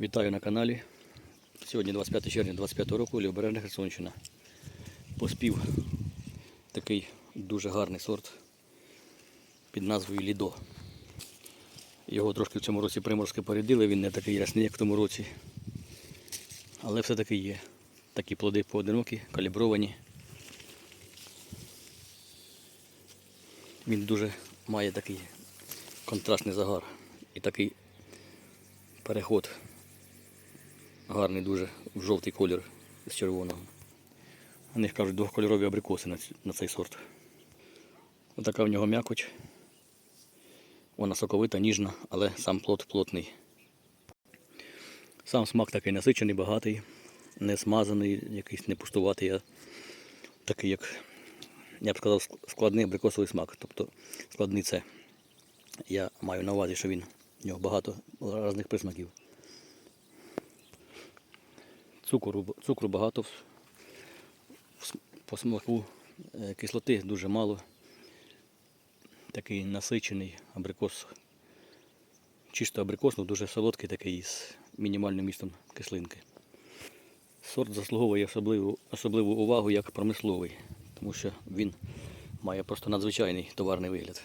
Вітаю на каналі. Сьогодні 25 червня 25 року, Лівобережна Херсонщина. Поспів такий дуже гарний сорт під назвою Лідо. Його трошки в цьому році приморськи порядили, він не такий ясний, як в тому році. Але все-таки є. Такі плоди поодинокі, калібровані. Він дуже має такий контрастний загар і такий переход гарний дуже жовтий колір з червоного. У них кажуть двохкольорові абрикоси на, цей сорт. Отака в нього м'якоть. Вона соковита, ніжна, але сам плод плотний. Сам смак такий насичений, багатий, не смазаний, якийсь не пустуватий, а такий, як я б сказав, складний абрикосовий смак. Тобто складний це. Я маю на увазі, що він в нього багато різних присмаків. Цукру, цукру багато, по смаку е, кислоти дуже мало. Такий насичений абрикос. Чисто абрикос, але дуже солодкий такий з мінімальним містом кислинки. Сорт заслуговує особливу, особливу увагу як промисловий, тому що він має просто надзвичайний товарний вигляд.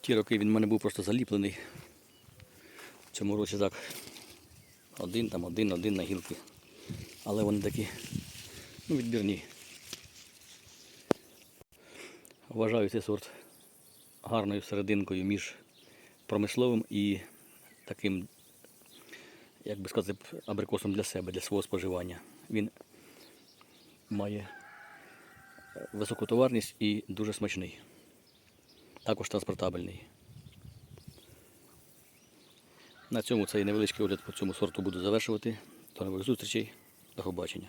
Ті роки він в мене був просто заліплений. Цьому році так. Один там, один, один на гілки. Але вони такі ну, відбірні. Вважаю цей сорт гарною серединкою між промисловим і таким, як би сказати, абрикосом для себе, для свого споживання. Він має е, високу товарність і дуже смачний. Також транспортабельний. На цьому цей невеличкий огляд по цьому сорту буду завершувати. До нових зустрічей. До побачення.